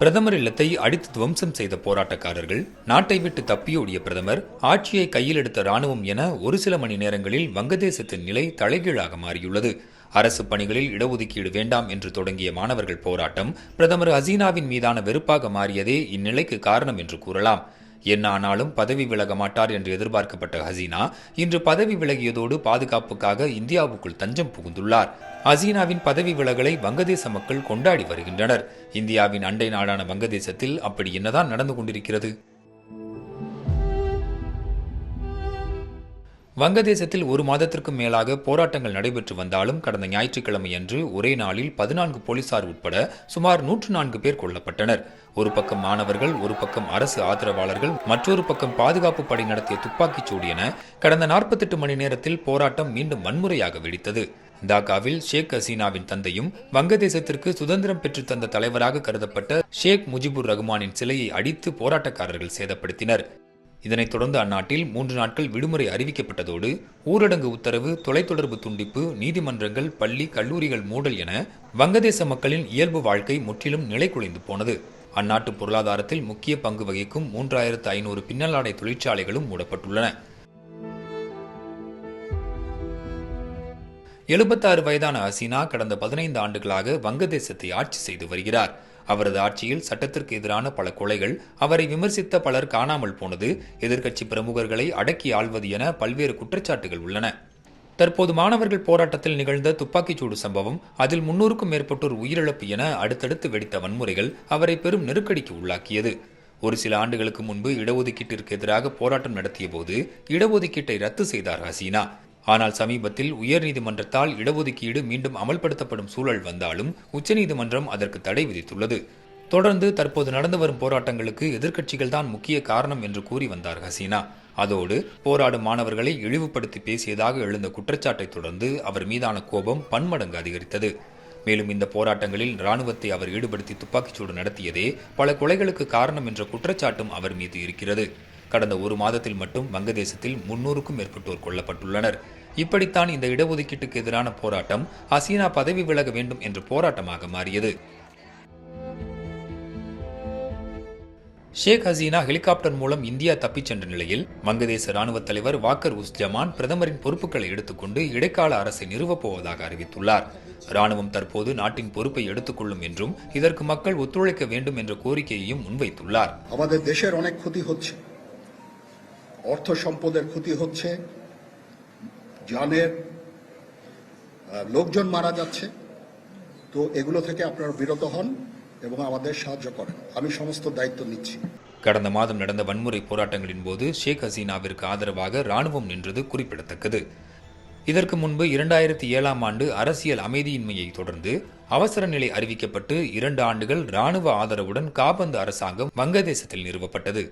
பிரதமர் இல்லத்தை அடித்து துவம்சம் செய்த போராட்டக்காரர்கள் நாட்டை விட்டு தப்பியோடிய பிரதமர் ஆட்சியை கையில் எடுத்த ராணுவம் என ஒரு சில மணி நேரங்களில் வங்கதேசத்தின் நிலை தலைகீழாக மாறியுள்ளது. அரசு பணிகளில் இடஒதுக்கீடு வேண்டாம் என்று தொடங்கிய மாணவர்கள் போராட்டம் பிரதமர் ஹசீனாவின் மீதான வெறுப்பாக மாறியதே இந்நிலைக்கு காரணம் என்று கூறலாம். என்ன ஆனாலும் பதவி விலக மாட்டார் என்று எதிர்பார்க்கப்பட்ட ஹசீனா இன்று பதவி விலகியதோடு பாதுகாப்புக்காக இந்தியாவுக்குள் தஞ்சம் புகுந்துள்ளார். ஹசீனாவின் பதவி விலகலை வங்கதேச மக்கள் கொண்டாடி வருகின்றனர். இந்தியாவின் அண்டை நாடான வங்கதேசத்தில் அப்படி என்னதான் நடந்து கொண்டிருக்கிறது? வங்கதேசத்தில் ஒரு மாதத்திற்கும் மேலாக போராட்டங்கள் நடைபெற்று வந்தாலும் கடந்த ஞாயிற்றுக்கிழமை அன்று ஒரே நாளில் பதினான்கு போலீசார் உட்பட சுமார் நூற்று நான்கு பேர் கொல்லப்பட்டனர். ஒரு பக்கம் மாணவர்கள் ஒரு பக்கம் அரசு ஆதரவாளர்கள் மற்றொரு பக்கம் பாதுகாப்பு படை நடத்திய துப்பாக்கிச் சூடு என கடந்த நாற்பத்தெட்டு மணி நேரத்தில் போராட்டம் மீண்டும் வன்முறையாக வெடித்தது. டாக்காவில் ஷேக் ஹசீனாவின் தந்தையும் வங்கதேசத்திற்கு சுதந்திரம் பெற்றுத் தந்த தலைவராக கருதப்பட்ட ஷேக் முஜிபுர் ரகுமானின் சிலையை அடித்து போராட்டக்காரர்கள் சேதப்படுத்தினர். இதனைத் தொடர்ந்து அந்நாட்டில் மூன்று நாட்கள் விடுமுறை அறிவிக்கப்பட்டதோடு ஊரடங்கு உத்தரவு தொலைத்தொடர்பு துண்டிப்பு நீதிமன்றங்கள் பள்ளி கல்லூரிகள் மூடல் என வங்கதேச மக்களின் இயல்பு வாழ்க்கை முற்றிலும் நிலைகுலைந்து போனது. அந்நாட்டு பொருளாதாரத்தில் முக்கிய பங்கு வகிக்கும் மூன்றாயிரத்து ஐநூறு பின்னலாடை தொழிற்சாலைகளும் மூடப்பட்டுள்ளன. எழுபத்தாறு வயதான ஹசீனா கடந்த பதினைந்து ஆண்டுகளாக வங்கதேசத்தை ஆட்சி செய்து வருகிறார். அவரது ஆட்சியில் சட்டத்திற்கு எதிரான பல கொலைகள் அவரை விமர்சித்த பலர் காணாமல் போனது. எதிர்க்கட்சி பிரமுகர்களை அடக்கி ஆள்வது என பல்வேறு குற்றச்சாட்டுகள் உள்ளன. தற்போது மாணவர்கள் போராட்டத்தில் நிகழ்ந்த துப்பாக்கிச்சூடு சம்பவம் அதில் முன்னூறுக்கும் மேற்பட்டோர் உயிரிழப்பு என அடுத்தடுத்து வெடித்த வன்முறைகள் அவரை பெரும் நெருக்கடிக்கு உள்ளாக்கியது. ஒரு சில ஆண்டுகளுக்கு முன்பு இடஒதுக்கீட்டிற்கு எதிராக போராட்டம் நடத்திய போது இடஒதுக்கீட்டை ரத்து செய்தார் ஹசீனா. ஆனால் சமீபத்தில் உயர்நீதிமன்றத்தால் இடஒதுக்கீடு மீண்டும் அமல்படுத்தப்படும் சூழல் வந்தாலும் உச்சநீதிமன்றம் அதற்கு தடை விதித்துள்ளது. தொடர்ந்து தற்போது நடந்து வரும் போராட்டங்களுக்கு எதிர்க்கட்சிகள் தான் முக்கிய காரணம் என்று கூறி வந்தார் ஹசீனா. அதோடு போராடும் மாணவர்களை இழிவுபடுத்தி பேசியதாக எழுந்த குற்றச்சாட்டை தொடர்ந்து அவர் மீதான கோபம் பன்மடங்கு அதிகரித்தது. மேலும் இந்த போராட்டங்களில் ராணுவத்தை அவர் ஈடுபடுத்தி துப்பாக்கிச்சூடு நடத்தியதே பல கொலைகளுக்கு காரணம் என்ற குற்றச்சாட்டும் அவர் மீது இருக்கிறது. கடந்த ஒரு மாதத்தில் மட்டும் வங்கதேசத்தில் முன்னூறுக்கும் மேற்பட்டோர் கொல்லப்பட்டுள்ளனர். இப்படித்தான் இந்த இடஒதுக்கீட்டுக்கு எதிரான போராட்டம் ஹசீனா பதவி விலக வேண்டும் என்ற போராட்டமாக மாறியது. ஷேக் ஹசீனா ஹெலிகாப்டர் மூலம் இந்தியா தப்பிச் சென்ற நிலையில் வங்கதேச ராணுவ தலைவர் வாக்கர் உஸ் ஜமான் பிரதமரின் பொறுப்புகளை எடுத்துக்கொண்டு இடைக்கால அரசை நிறுவப் போவதாக அறிவித்துள்ளார். ராணுவம் தற்போது நாட்டின் பொறுப்பை எடுத்துக்கொள்ளும் என்றும் இதற்கு மக்கள் ஒத்துழைக்க வேண்டும் என்ற கோரிக்கையையும் முன்வைத்துள்ளார். অর্থ সম্পদের ক্ষতি হচ্ছে জানের আহ, লোকজন মারা যাচ্ছে তো এগুলো থেকে আপনারা বিরত হন এবং আমাদের সাহায্য করেন আমি সমস্ত দায়িত্ব নিচ্ছি கடந்த மாதம் நடந்த வன்முறை போராட்டங்களின் போது ஷேக் ஹசீனாவிற்கு ஆதரவாக ராணுவம் நின்றது குறிப்பிடத்தக்கது இதற்கு முன்பு இரண்டாயிரத்தி ஏழாம் ஆண்டு அரசியல் அமைதியின்மையை தொடர்ந்து அவசர நிலை அறிவிக்கப்பட்டு இரண்டு ஆண்டுகள் ராணுவ ஆதரவுடன் காபந்து அரசாங்கம் வங்கதேசத்தில் நிறுவப்பட்டது